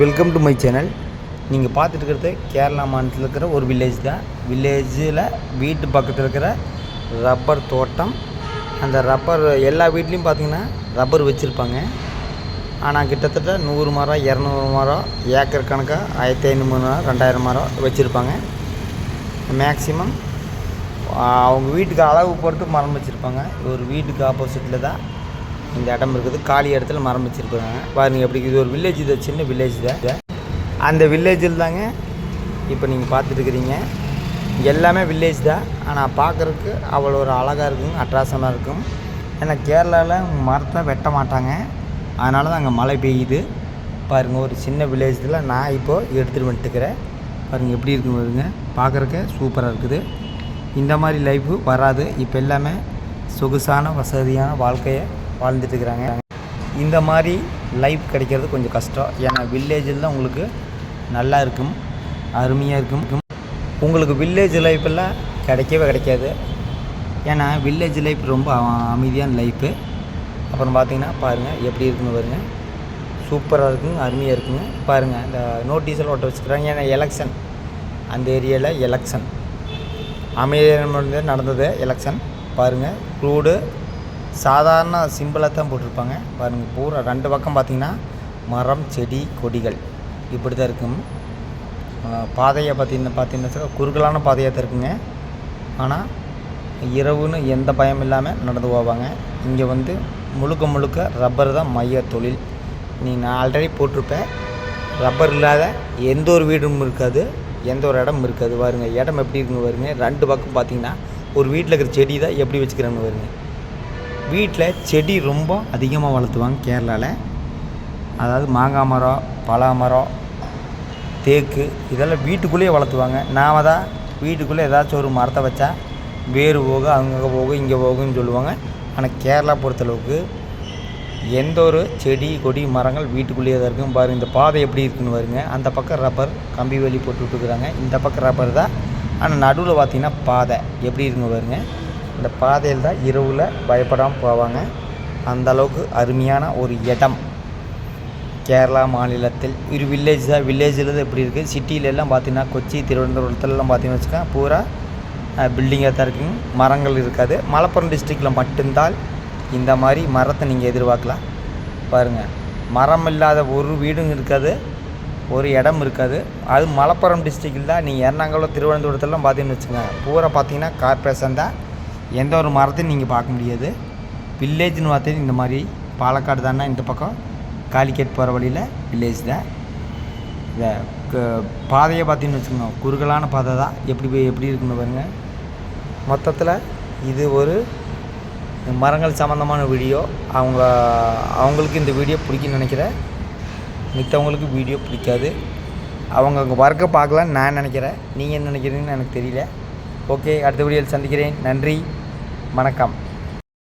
Welcome to my channel நீங்கள் பார்த்துட்டு இருக்கிறது கேரளா மாநிலத்தில் இருக்கிற ஒரு வில்லேஜ் தான். வில்லேஜில் வீட்டு பக்கத்தில் இருக்கிற ரப்பர் தோட்டம். அந்த ரப்பர் எல்லா வீட்லேயும் பார்த்தீங்கன்னா ரப்பர் வச்சுருப்பாங்க. ஆனால் கிட்டத்தட்ட நூறு மரம் இரநூறு மரம் ஏக்கர் கணக்காக ஆயிரத்தி ஐநூறு மரம் ரெண்டாயிரம் மரம் வச்சுருப்பாங்க. மேக்சிமம் அவங்க வீட்டுக்கு அளவு பொறுத்து மரம் வச்சுருப்பாங்க. ஒரு வீட்டுக்கு ஆப்போசிட்டில் தான் இந்த இடம் இருக்குது. காலி இடத்துல மரம் வச்சுருப்பாங்க பாருங்க எப்படி இது ஒரு வில்லேஜ் இது சின்ன வில்லேஜ் தான். அந்த வில்லேஜில் தாங்க இப்போ நீங்கள் பார்த்துட்டுருக்கிறீங்க. எல்லாமே வில்லேஜ் தான். ஆனால் பார்க்குறதுக்கு அவ்வளோ ஒரு அழகாக இருக்கும் அட்ராசமாக இருக்கும். ஏன்னா கேரளாவில் மரத்தை வெட்ட மாட்டாங்க. அதனால தான் அங்கே மழை பெய்யுது. பாருங்கள் ஒரு சின்ன வில்லேஜில் நான் இப்போது எடுத்துகிட்டு வந்துட்டுக்கிறேன் பாருங்கள் எப்படி இருக்கும் பாருங்க. பார்க்குறக்கு சூப்பராக இருக்குது. இந்த மாதிரி லைஃபு வராது. இப்போ எல்லாமே சொகுசான வசதியான வாழ்க்கையை வாழ்ந்துட்டு இருக்கிறாங்க. இந்த மாதிரி லைஃப் கிடைக்கிறது கொஞ்சம் கஷ்டம். ஏன்னா வில்லேஜில் தான் உங்களுக்கு நல்லா இருக்கும் அருமையாக இருக்கும். உங்களுக்கு வில்லேஜ் லைஃப்பெல்லாம் கிடைக்கவே கிடைக்காது. ஏன்னா வில்லேஜ் லைஃப் ரொம்ப அமைதியான லைஃப்பு அப்புறம் பார்த்தீங்கன்னா பாருங்கள் எப்படி இருக்குன்னு பாருங்கள் சூப்பராக இருக்குங்க அருமையாக இருக்குங்க. பாருங்கள் இந்த நோட்டீஸில் ஓட்ட வச்சுக்கிறாங்க. ஏன்னா எலெக்ஷன் அந்த ஏரியாவில் எலெக்ஷன் அமைதியான நடந்தது எலெக்ஷன் பாருங்கள் ரோடு சாதாரண சிம்பிளாக தான் போட்டிருப்பாங்க. பாருங்கள் பூரா ரெண்டு பக்கம் பார்த்தீங்கன்னா மரம் செடி கொடிகள். இப்படி தான் இருக்கும் பாதையை பார்த்தீங்கன்னா பார்த்தீங்கன்னா குறுகலான பாதையாக தான் இருக்குங்க. ஆனால் இரவுன்னு எந்த பயம் இல்லாமல் நடந்து போவாங்க. இங்கே வந்து முழுக்க முழுக்க ரப்பர் தான் மைய தொழில். நீ நான் ஆல்ரெடி போட்டிருப்பேன். ரப்பர் இல்லாத எந்த ஒரு வீடும் இருக்காது. எந்த ஒரு இடம் இருக்காது. பாருங்க இடம் எப்படி இருக்குன்னு பாருங்கள் ரெண்டு பக்கம் பார்த்தீங்கன்னா ஒரு வீட்டில் இருக்கிற செடி தான் எப்படி வச்சுக்கிறாங்க பாருங்கள் வீட்டில் செடி ரொம்ப அதிகமாக வளர்த்துவாங்க கேரளாவில். அதாவது மாங்காய் மரம் பலா மரம் தேக்கு இதெல்லாம் வீட்டுக்குள்ளேயே வளர்த்துவாங்க. நாம் தான் வீட்டுக்குள்ளே ஏதாச்சும் ஒரு மரத்தை வச்சா வேறு போக அங்கே போகும் இங்கே போகும்னு சொல்லுவாங்க. ஆனால் கேரளா பொறுத்தளவுக்கு எந்த ஒரு செடி கொடி மரங்கள் வீட்டுக்குள்ளேயே தான் இருக்கும். பாருங்கள் இந்த பாதை எப்படி இருக்குன்னு பாருங்க. அந்த பக்கம் ரப்பர் கம்பி வேலி போட்டு விட்டுருக்குறாங்க இந்த பக்கம் ரப்பர் தான். ஆனால் நடுவில் பார்த்திங்கன்னா பாதை. எப்படி இருக்குங்க பாருங்க. இந்த பாதையில் தான் இரவில் பயப்படாமல் போவாங்க. அந்த அளவுக்கு அருமையான ஒரு இடம். கேரளா மாநிலத்தில் ஒரு வில்லேஜ் தான். வில்லேஜில் தான் எப்படி இருக்குது சிட்டியிலெல்லாம் பார்த்தீங்கன்னா கொச்சி திருவனந்தபுரத்துலலாம் பார்த்தீங்கன்னு வச்சுக்கோங்க பூரா பில்டிங்காக தான் இருக்குங்க மரங்கள் இருக்காது. மலப்புரம் டிஸ்ட்ரிக்டில் மட்டும்தான் இந்த மாதிரி மரத்தை நீங்கள் எதிர்பார்க்கலாம். பாருங்கள் மரம் இல்லாத ஒரு வீடும் இருக்காது. ஒரு இடம் இருக்காது. அது மலப்புரம் டிஸ்ட்ரிக்டில் தான். நீங்கள் எர்ணாகுளம் திருவனந்தபுரத்துலலாம் பார்த்தீங்கன்னு வச்சுக்கோங்க பூரா பார்த்தீங்கன்னா கார்பரேஷன் தான். எந்த ஒரு மரத்தையும் நீங்கள் பார்க்க முடியாது. வில்லேஜ்னு பார்த்தீங்கன்னா இந்த மாதிரி பாலக்காடு தானே இந்த பக்கம். காலிக்கேட் போகிற வழியில் வில்லேஜ் தான். இந்த க- பாதையை பார்த்தீங்கன்னு வச்சுக்கோங்க. குறுகலான பாதை தான். எப்படி போய் எப்படி இருக்குன்னு பாருங்கள் மொத்தத்தில் இது ஒரு மரங்கள் சம்மந்தமான வீடியோ அவங்க அவங்களுக்கு இந்த வீடியோ பிடிக்குன்னு நினைக்கிறேன் மித்தவங்களுக்கு வீடியோ பிடிக்காது. அவங்க அங்கே ஒர்க்கை பார்க்கலான்னு நான் நினைக்கிறேன். நீங்கள் என்ன நினைக்கிறீங்கன்னு எனக்கு தெரியல. ஓகே அடுத்த வீடியோவில் சந்திக்கிறேன். நன்றி. வணக்கம்.